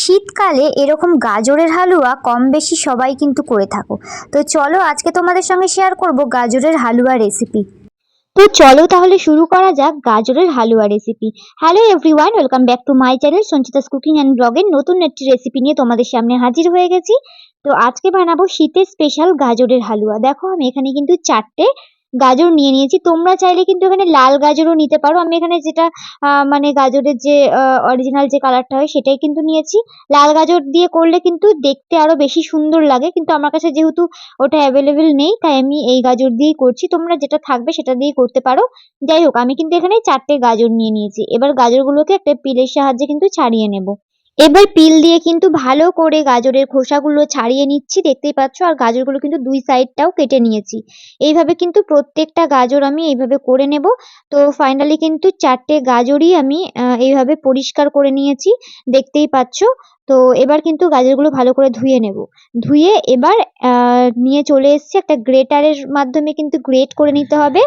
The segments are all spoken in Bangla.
শীতকালে এরকম গাজরের হালুয়া কম বেশি সবাই কিন্তু করে থাকো। তো চলো আজকে তোমাদের সঙ্গে শেয়ার করব গাজরের হালুয়া রেসিপি তো চলো তাহলে শুরু করা যাক গাজরের halwa recipe hello everyone welcome back to my channel Sanchita's cooking and ব্লগের নতুন একটি রেসিপি নিয়ে তোমাদের সামনে হাজির হয়ে গেছি। তো আজকে বানাবো শীতের স্পেশাল গাজরের হালুয়া। দেখো আমি এখানে কিন্তু চারটে গাজর নিয়ে নিয়েছি। তোমরা চাইলে কিন্তু এখানে লাল গাজরও নিতে পারো। আমি এখানে যেটা মানে গাজরের যে অরিজিনাল যে কালারটা হয় সেটাই কিন্তু নিয়েছি। লাল গাজর দিয়ে করলে কিন্তু দেখতে আরও বেশি সুন্দর লাগে। কিন্তু আমার কাছে যেহেতু ওটা অ্যাভেলেবেল নেই, তাই আমি এই গাজর দিয়েই করছি। তোমরা যেটা থাকবে সেটা দিয়েই করতে পারো। যাই হোক, আমি কিন্তু এখানে চারটে গাজর নিয়ে নিয়েছি। এবার গাজরগুলোকে একটা পিলের সাহায্যে কিন্তু ছাড়িয়ে নেব। এবার পিল দিয়ে কিন্তু ভালো করে গাজরের খোসাগুলো ছাড়িয়ে নিচ্ছি, দেখতেই পাচ্ছ? আর গাজরগুলো কিন্তু দুই সাইডটাও কেটে নিয়েছি। এইভাবে কিন্তু প্রত্যেকটা গাজর আমি এইভাবে করে নেব। তো ফাইনালি কিন্তু চারটে গাজরই আমি এইভাবে পরিষ্কার করে নিয়েছি, দেখতেই পাচ্ছ? তো এবার কিন্তু গাজরগুলো ভালো করে ধুয়ে নেব। ধুয়ে এবার নিয়ে চলে এসেছি একটা গ্রেটারের মাধ্যমে কিন্তু গ্রেট করে নিতে হবে।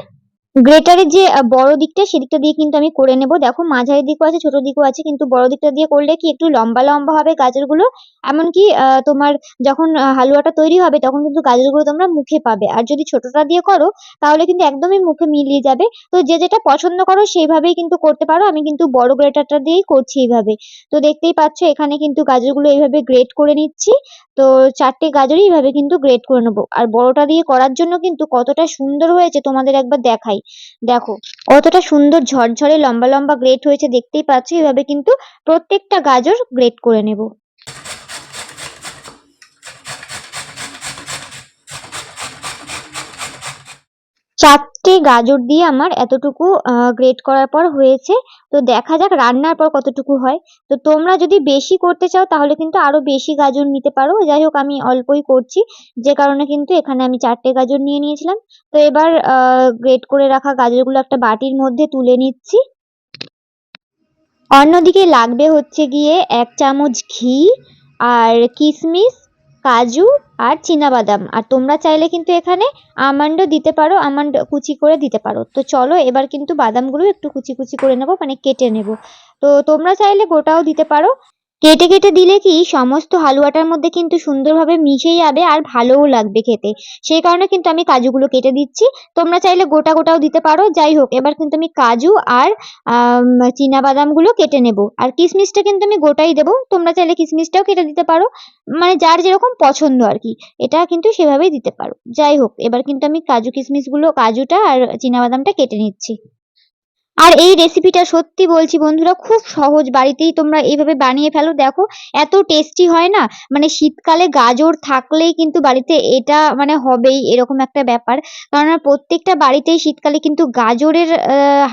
গ্রেটারের যে বড় দিকটা সেদিকটা দিয়ে কিন্তু আমি করে নেব। দেখো মাঝারি দিকও আছে, ছোট দিকও আছে, কিন্তু বড় দিকটা দিয়ে করলে কি একটু লম্বা লম্বা হবে গাজরগুলো? এমনকি তোমার যখন হালুয়াটা তৈরি হবে তখন কিন্তু গাজরগুলো তোমরা মুখে পাবে। আর যদি ছোটটা দিয়ে করো, তাহলে কিন্তু একদমই মুখে মিলিয়ে যাবে। তো যে যেটা পছন্দ করো সেইভাবেই কিন্তু করতে পারো। আমি কিন্তু বড় গ্রেটারটা দিয়েই করছি এইভাবে। তো দেখতেই পাচ্ছ, এখানে কিন্তু গাজরগুলো এইভাবে গ্রেট করে নিচ্ছি। তো চারটে গাজরই এইভাবে কিন্তু গ্রেট করে নেব। আর বড়টা দিয়ে করার জন্য কিন্তু কতটা সুন্দর হয়েছে তোমাদের একবার দেখাই। দেখো, কতটা সুন্দর ঝরঝরে লম্বা লম্বা গ্রেট হয়েছে, দেখতেই পাচ্ছ, এভাবে কিন্তু প্রত্যেকটা গাজর গ্রেট করে নেব। চারটে গাজর দিয়ে আমার এতটুকু গ্রেট করার পর হয়েছে। তো দেখা যাক রান্নার পর কতটুকু হয়। তো তোমরা যদি বেশি করতে চাও তাহলে কিন্তু আরও বেশি গাজর নিতে পারো। যাই হোক, আমি অল্পই করছি। যে কারণে কিন্তু এখানে আমি চারটে গাজর নিয়ে নিয়েছিলাম। তো এবার গ্রেট করে রাখা গাজরগুলো একটা বাটির মধ্যে তুলে নিচ্ছি। অন্যদিকে লাগবে হচ্ছে গিয়ে এক চামচ ঘি আর কিশমিশ কাজু আর বাদাম আর তোমরা চাইলে কিন্তু এখানে আমন্ডও দিতে পারো, আমন্ড কুচি করে দিতে পারো। তো চলো, এবার কিন্তু বাদামগুলো একটু কুচি কুচি করে নেব মানে কেটে নেব। তো তোমরা চাইলে গোটাও দিতে পারো। কেটে কেটে দিলে কি সমস্ত হালুয়াটার মধ্যে কিন্তু সুন্দরভাবে মিশে যাবে আর ভালোও লাগবে খেতে। সেই কারণে কিন্তু আমি কাজুগুলো কেটে দিচ্ছি। তোমরা চাইলে গোটা গোটাও দিতে পারো। যাই হোক, এবার কিন্তু আমি কাজু আর বাদামগুলো কেটে নেব। আর কিশমিশটা কিন্তু আমি গোটাই দেবো। তোমরা চাইলে কিশমিশটাও কেটে দিতে পারো। মানে যার যেরকম পছন্দ আর কি, এটা কিন্তু সেভাবেই দিতে পারো। যাই হোক, এবার কিন্তু আমি কাজু কিশমিশগুলো, কাজুটা আর বাদামটা কেটে নিচ্ছি। আর এই রেসিপিটা সত্যি বলছি বন্ধুরা, খুব সহজ। বাড়িতেই তোমরা এইভাবে বানিয়ে ফেলো। দেখো, এত টেস্টি হয় না? মানে শীতকালে গাজর থাকলেই কিন্তু বাড়িতে এটা মানে হবেই, এরকম একটা ব্যাপার। কারণ প্রত্যেকটা বাড়িতেই শীতকালে কিন্তু গাজরের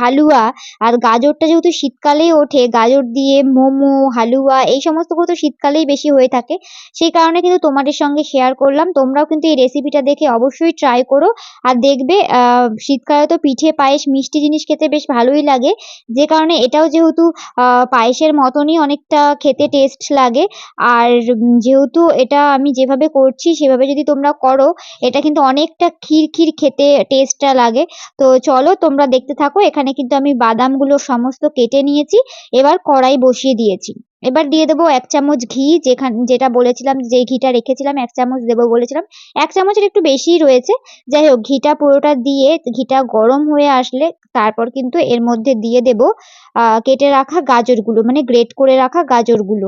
হালুয়া আর গাজরটা যেহেতু শীতকালেই ওঠে, গাজর দিয়ে মোমো, হালুয়া এই সমস্তগুলো তো শীতকালেই বেশি হয়ে থাকে। সেই কারণে কিন্তু তোমাদের সঙ্গে শেয়ার করলাম। তোমরাও কিন্তু এই রেসিপিটা দেখে অবশ্যই ট্রাই করো। আর দেখবে শীতকালে তো পিঠে, পায়েস, মিষ্টি জিনিস খেতে বেশ ভালোই লাগে। যে কারণে এটাও যেহেতু পায়েসের মতনই অনেকটা খেতে টেস্ট লাগে। আর যেহেতু এটা আমি যেভাবে করছি, সেভাবে যদি তোমরা করো, এটা কিন্তু অনেকটা ক্ষীর ক্ষীর খেতে টেস্টটা লাগে। তো চলো, তোমরা দেখতে থাকো, এখানে কিন্তু আমি বাদামগুলো সমস্ত কেটে নিয়েছি। এবার কড়াই বসিয়ে দিয়েছি। এবার দিয়ে দেবো এক চামচ ঘি, যেখান, যেটা বলেছিলাম যে ঘিটা রেখেছিলাম, এক চামচ দেবো বলেছিলাম। এক চামচের একটু বেশিই রয়েছে। যাই হোক, ঘিটা পুরোটা দিয়ে, ঘিটা গরম হয়ে আসলে তারপর কিন্তু এর মধ্যে দিয়ে দেব কেটে রাখা গাজরগুলো মানে গ্রেট করে রাখা গাজরগুলো।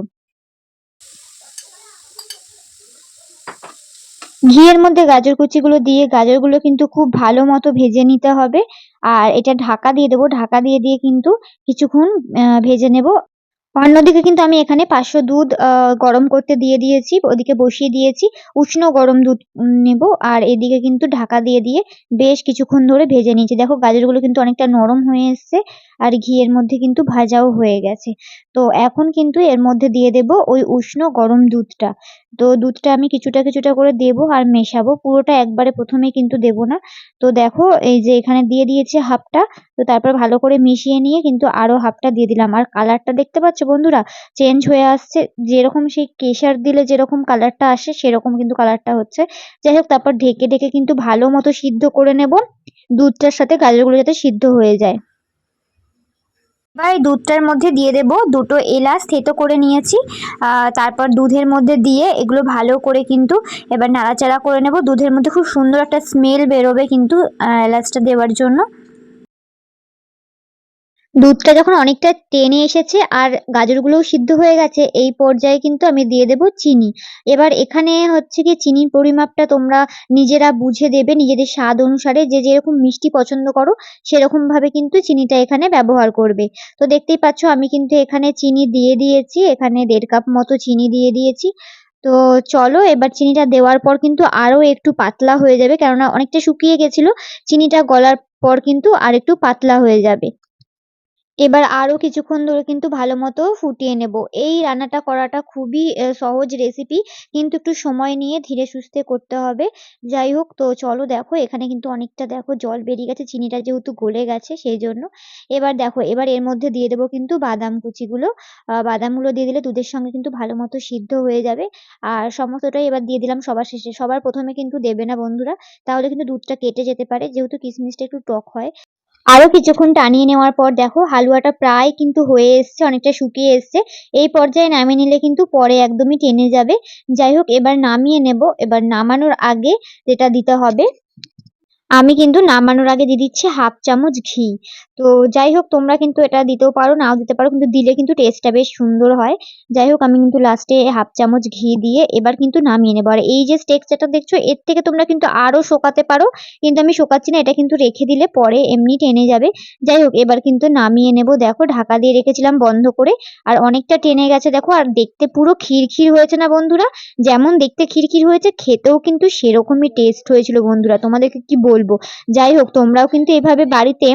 ঘিয়ের মধ্যে গাজর কুচিগুলো দিয়ে, গাজরগুলো কিন্তু খুব ভালো মতো ভেজে নিতে হবে। আর এটা ঢাকা দিয়ে দেবো। ঢাকা দিয়ে দিয়ে কিন্তু কিছুক্ষণ ভেজে নেব। অন্যদিকে কিন্তু আমি এখানে পাঁচশো দুধ গরম করতে দিয়ে দিয়েছি, ওদিকে বসিয়ে দিয়েছি, উষ্ণ গরম দুধ নেব, আর এদিকে কিন্তু ঢাকা দিয়ে দিয়ে বেশ কিছুক্ষণ ধরে ভেজে নিয়েছি। দেখো গাজরগুলো কিন্তু অনেকটা নরম হয়ে এসছে, আর ঘিয়ের মধ্যে কিন্তু ভাজাও হয়ে গেছে। তো এখন কিন্তু এর মধ্যে দিয়ে দেব ওই উষ্ণ গরম দুধটা। তো দুধটা আমি কিছুটা কিছুটা করে দেবো আর মেশাবো, পুরোটা একবারে প্রথমে কিন্তু দেবো না। তো দেখো এই যে এখানে দিয়ে দিয়েছে হাফটা, তো তারপর ভালো করে মিশিয়ে নিয়ে কিন্তু আরও হাফটা দিয়ে দিলাম। আর কালারটা দেখতে পাচ্ছ বন্ধুরা চেঞ্জ হয়ে আসছে। যেরকম সেই কেশর দিলে যেরকম কালারটা আসে, সেরকম কিন্তু কালারটা হচ্ছে। যাই হোক, তারপর ঢেকে ঢেকে কিন্তু ভালো মতো সিদ্ধ করে নেব। দুধটার সাথে গাজরগুলো যাতে সিদ্ধ হয়ে যায়। এবার এই দুধটার মধ্যে দিয়ে দেব দুটো এলাচ, থেতো করে নিয়েছি। তারপর দুধের মধ্যে দিয়ে এগুলো ভালো করে কিন্তু এবার নাড়াচাড়া করে নেব। দুধের মধ্যে খুব সুন্দর একটা স্মেল বেরোবে কিন্তু এলাচটা দেওয়ার জন্য। দুধটা যখন অনেকটা টেনে এসেছে আর গাজরগুলোও সিদ্ধ হয়ে গেছে, এই পর্যায়ে কিন্তু আমি দিয়ে দেব চিনি। এবার এখানে হচ্ছে কি, চিনির পরিমাপটা তোমরা নিজেরা বুঝে দেবে, নিজেদের স্বাদ অনুসারে যে যেরকম মিষ্টি পছন্দ করো সেরকম ভাবে কিন্তু চিনিটা এখানে ব্যবহার করবে। তো দেখতেই পাচ্ছ, আমি কিন্তু এখানে চিনি দিয়ে দিয়েছি, এখানে দেড় কাপ মতো চিনি দিয়ে দিয়েছি। তো চলো, এবার চিনিটা দেওয়ার পর কিন্তু আরও একটু পাতলা হয়ে যাবে, কেননা অনেকটা শুকিয়ে গেছিল, চিনিটা গলার পর কিন্তু আর একটু পাতলা হয়ে যাবে। এবার আরও কিছুক্ষণ ধরে কিন্তু ভালো মতো ফুটিয়ে নেব। এই রান্নাটা করাটা খুবই সহজ রেসিপি কিন্তু একটু সময় নিয়ে ধীরে সুস্থে করতে হবে। যাই হোক, তো চলো দেখো, এখানে কিন্তু অনেকটা দেখো জল বেরিয়ে গেছে, চিনিটা যেহেতু গলে গেছে সেই জন্য এবার দেখো, এবার এর মধ্যে দিয়ে দেবো কিন্তু বাদাম কুচিগুলো। বাদামগুলো দিয়ে দিলে দুধের সঙ্গে কিন্তু ভালো মতো সিদ্ধ হয়ে যাবে। আর সমস্তটাই এবার দিয়ে দিলাম সবার শেষে। সবার প্রথমে কিন্তু দেবে না বন্ধুরা, তাহলে কিন্তু দুধটা কেটে যেতে পারে, যেহেতু কিশমিশটা একটু টক হয়। আরও কিছুক্ষণ টানিয়ে নেওয়ার পর দেখো, হালুয়াটা প্রায় কিন্তু হয়ে এসছে, অনেকটা শুকিয়ে এসছে। এই পর্যায়ে নামিয়ে নিলে কিন্তু পরে একদমই টেনে যাবে। যাই হোক, এবার নামিয়ে নেব। এবার নামানোর আগে যেটা দিতে হবে আমি কিন্তু নামানোর আগে দিয়ে দিচ্ছি হাফ চামচ ঘি। তো যাই হোক, তোমরা কিন্তু এটা দিতেও পারো, নাও দিতে পারো, কিন্তু দিলে কিন্তু টেস্টটা বেশ সুন্দর হয়। যাই হোক, আমি কিন্তু লাস্টে হাফ চামচ ঘি দিয়ে এবার কিন্তু নামিয়ে নেব। আর এই যে টেক্সচারটা দেখছ, এর থেকে তোমরা কিন্তু আরও শোকাতে পারো, কিন্তু আমি শোকাচ্ছি না, এটা কিন্তু রেখে দিলে পরে এমনি টেনে যাবে। যাই হোক, এবার কিন্তু নামিয়ে নেব। দেখো, ঢাকা দিয়ে রেখেছিলাম বন্ধ করে, আর অনেকটা টেনে গেছে, দেখো, আর দেখতে পুরো খিরখির হয়েছে না বন্ধুরা? যেমন দেখতে খিরখির হয়েছে, খেতেও কিন্তু সেরকমই টেস্ট হয়েছিল বন্ধুরা। তোমাদেরকে কি বলব। যাই হোক, তোমরাও কিন্তু এভাবে বাড়িতে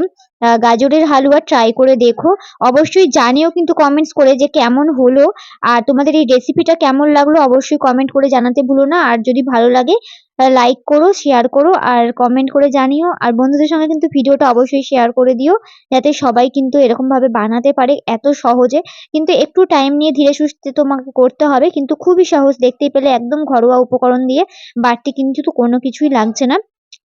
গাজরের হালুয়া ট্রাই করে দেখো। অবশ্যই জানিও কিন্তু কমেন্টস করে যে কেমন হলো। আর তোমাদের এই রেসিপিটা কেমন লাগল অবশ্যই কমেন্ট করে জানাতে ভুলো না। আর যদি ভালো লাগে লাইক করো শেয়ার করো, আর কমেন্ট করে জানিও। আর বন্ধুদের সঙ্গে কিন্তু ভিডিওটা অবশ্যই শেয়ার করে দিও, যাতে সবাই কিন্তু এরকম ভাবে বানাতে পারে এত সহজে। কিন্তু একটু টাইম নিয়ে ধীরে সুস্থে তোমাকে করতে হবে। কিন্তু খুবই সহজ, দেখতেই পেলে একদম ঘরোয়া উপকরণ দিয়ে। বাড়তি কিন্তু কোনো কিছুই লাগছে না।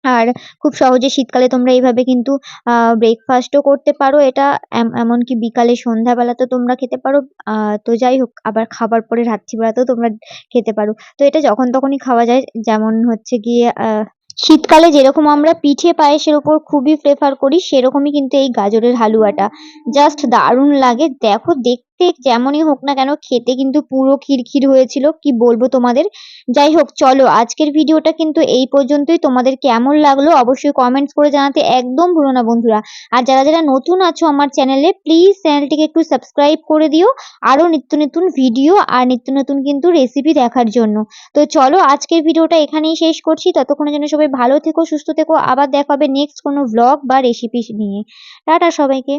আর খুব সহজে শীতকালে তোমরা এইভাবে কিন্তু, আহ ব্রেকফাস্টও করতে পারো। এটা এম- এমনকি বিকালে সন্ধ্যাবেলাতেও তোমরা খেতে পারো। তো যাই হোক, আবার খাবার পরে রাত্রিবেলাতেও তোমরা খেতে পারো। তো এটা যখন তখনই খাওয়া যায়। যেমন হচ্ছে গিয়ে শীতকালে যেরকম আমরা পিঠে পায়েসের ওপর খুবই প্রেফার করি, সেরকমই কিন্তু এই গাজরের হালুয়াটা। জাস্ট দারুণ লাগে। দেখো দেখতে যেমনই হোক না কেন, খেতে কিন্তু পুরো খিরখির হয়েছিল, কি বলব তোমাদের? যাই হোক, চলো, আজকের ভিডিওটা কিন্তু এই পর্যন্তই। তোমাদের কেমন লাগল অবশ্যই কমেন্টস করে জানাতে একদম ভুলো না বন্ধুরা। আর যারা যারা নতুন আছো আমার চ্যানেলে প্লিজ চ্যানেলটিকে একটু সাবস্ক্রাইব করে দিও। আরও নিত্য নতুন ভিডিও আর নিত্য নতুন কিন্তু রেসিপি দেখার জন্য। তো চলো, আজকের ভিডিওটা এখানেই শেষ করছি। ততক্ষণের জন্য সবাই ভালো থেকো, সুস্থ থেকো। আবার দেখা হবে নেক্সট কোনো ভ্লগ বা রেসিপি নিয়ে। টাটা সবাইকে।